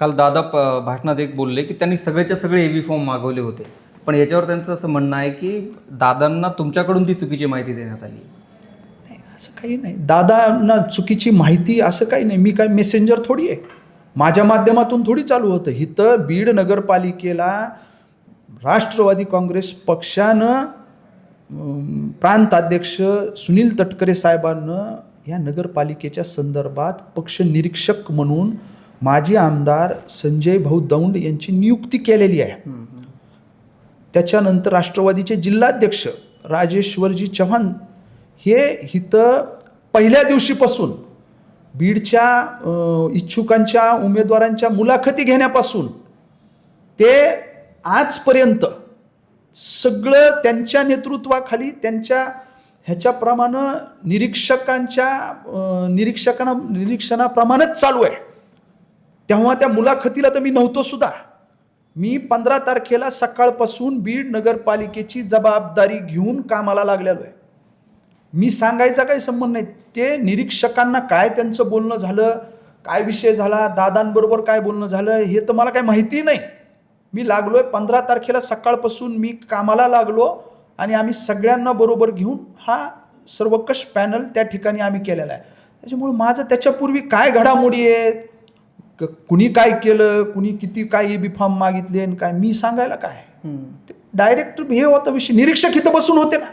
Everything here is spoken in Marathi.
काल दादा प- भाषणात एक बोलले की त्यांनी सगळ्याच्या सगळे एव्ही फॉर्म मागवले होते. पण याच्यावर त्यांचं असं म्हणणं आहे की दादांना तुमच्याकडून ती चुकीची माहिती देण्यात आली. नाही असं काही नाही. दादांना चुकीची माहिती असं काही नाही. मी काय मेसेंजर थोडी आहे. माझ्या माध्यमातून थोडी चालू होतं. इथं बीड नगरपालिकेला राष्ट्रवादी काँग्रेस पक्षानं प्रांताध्यक्ष सुनील तटकरे साहेबांना या नगरपालिकेच्या संदर्भात पक्ष निरीक्षक म्हणून माजी आमदार संजय भाऊ दौंड यांची नियुक्ती केलेली आहे. त्याच्यानंतर राष्ट्रवादीचे जिल्हाध्यक्ष राजेश्वरजी चव्हाण हे इथं पहिल्या दिवशीपासून बीडच्या इच्छुकांच्या उमेदवारांच्या मुलाखती घेण्यापासून ते आजपर्यंत सगळं त्यांच्या नेतृत्वाखाली त्यांच्या ह्याच्याप्रमाणे निरीक्षकांच्या निरीक्षकांना निरीक्षणाप्रमाणेच चालू आहे. तेव्हा त्या मुलाखतीला तर मी नव्हतो सुद्धा. मी पंधरा तारखेला सकाळपासून बीड नगरपालिकेची जबाबदारी घेऊन कामाला लागलेलो आहे. मी सांगायचा काही संबंध नाही. ते निरीक्षकांना काय त्यांचं बोलणं झालं काय विषय झाला दादांबरोबर काय बोलणं झालं हे तर मला काही माहिती नाही. मी लागलो आहे पंधरा तारखेला सकाळपासून मी कामाला लागलो आणि आम्ही सगळ्यांना बरोबर घेऊन हा सर्वकष पॅनल त्या ठिकाणी आम्ही केलेला आहे. त्याच्यामुळे माझं त्याच्यापूर्वी काय घडामोडी आहेत कुणी काय केलं कुणी किती काय बी फॉर्म मागितले आणि काय मी सांगायला काय? डायरेक्ट हे होता विषय. निरीक्षक इथं बसून होते ना.